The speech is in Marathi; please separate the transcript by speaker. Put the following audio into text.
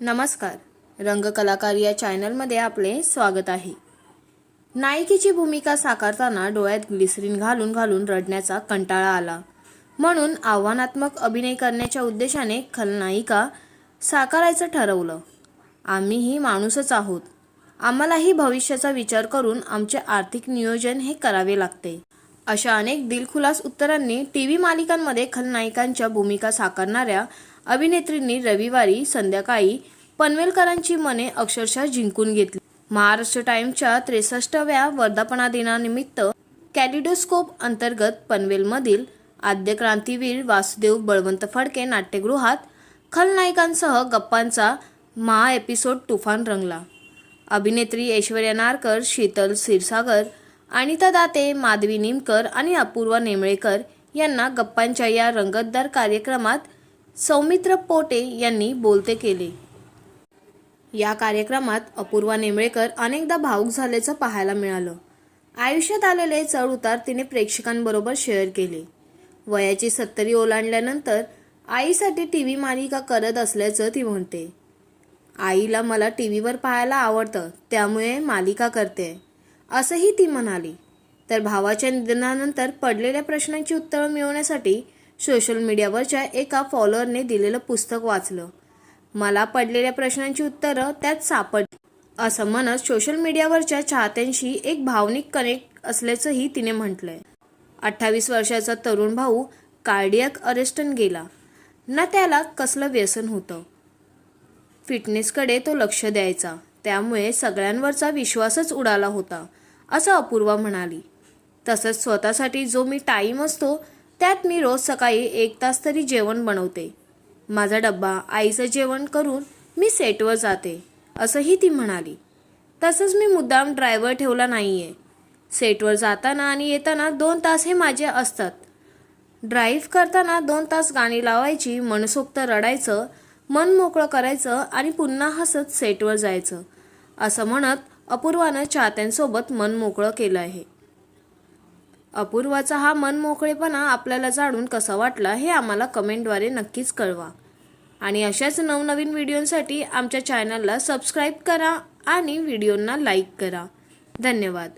Speaker 1: नमस्कार. रंगकलाकार या चॅनलमध्ये आपले स्वागत आहे. नायिकेची भूमिका साकारताना डोळ्यात ग्लिसरीन घालून घालून रडण्याचा कंटाळा आला. म्हणून आव्हानात्मक अभिनय करण्याच्या उद्देशाने खलनायिका साकारायचं ठरवलं. आम्हीही माणूसच आहोत. आम्हालाही भविष्याचा विचार करून आमचे आर्थिक नियोजन हे करावे लागते. अशा अनेक दिलखुलास उत्तरांनी टी व्ही मालिकांमध्ये खलनायिकांच्या भूमिका साकारणाऱ्या अभिनेत्रींनी रविवारी संध्याकाळी पनवेलकरांची मने अक्षरशः जिंकून घेतली. महाराष्ट्र टाइमच्या त्रेसष्टव्या वर्धापना दिनानिमित्त कॅलिडोस्कोप अंतर्गत पनवेलमधील आद्य क्रांतीवीर वासुदेव बळवंत फडके नाट्यगृहात खलनायकांसह गप्पांचा महा एपिसोड तुफान रंगला. अभिनेत्री ऐश्वर्या नारकर शीतल क्षीरसागर अनिता दाते माधवी निमकर आणि अपूर्वा नेमळेकर यांना गप्पांच्या या रंगतदार कार्यक्रमात सौमित्र पोटे यांनी बोलते केले. या कार्यक्रमात अपूर्वा नेमळेकर अनेकदा भावूक झाल्याचं पाहायला मिळालं. आयुष्यात आलेले चढ उतार तिने प्रेक्षकांबरोबर शेअर केले. वयाची सत्तरी ओलांडल्यानंतर आईसाठी टी व्ही मालिका करत असल्याचं ती म्हणते. आईला मला टी व्हीवर पाहायला आवडतं त्यामुळे मालिका करते असंही ती म्हणाली. तर भावाच्या निधनानंतर पडलेल्या प्रश्नांची उत्तरं मिळवण्यासाठी सोशल मीडियावरच्या एका फॉलोअरने दिलेलं पुस्तक वाचलं. मला पडलेल्या प्रश्नांची उत्तरं त्यात सापडली. असं म्हणत सोशल मीडियावरच्या चाहत्यांशी एक भावनिक कनेक्ट असल्याचंही तिने म्हटलंय. अठ्ठावीस वर्षाचा तरुण भाऊ कार्डियक अरेस्टन गेला. ना त्याला कसलं व्यसन होतं? फिटनेसकडे तो लक्ष द्यायचा. त्यामुळे सगळ्यांवरचा विश्वासच उडाला होता असं अपूर्वा म्हणाली. तसंच स्वतःसाठी जो मी टाईम असतो त्यात मी रोज सकाळी एक तास तरी जेवण बनवते. माझा डब्बा आईचं जेवण करून मी सेटवर जाते असंही ती म्हणाली. तसंच मी मुद्दाम ड्रायव्हर ठेवला नाही आहे सेटवर जाताना आणि येताना दोन तास हे माझे असतात. ड्राईव्ह करताना दोन तास गाणी लावायची मनसोक्त रडायचं मन मोकळं करायचं आणि पुन्हा हसत सेटवर जायचं असं म्हणत अपूर्वानं चाहत्यांसोबत मन मोकळं केलं आहे. अपूर्वाचा हा मन मोकळेपणा आपल्याला जाणून कसा वाटला हे आम्हाला कमेंटद्वारे नक्कीच कळवा. आणि अशाच नवनवीन व्हिडिओंसाठी आमच्या चॅनलला सबस्क्राईब करा आणि व्हिडिओंना लाईक करा. धन्यवाद.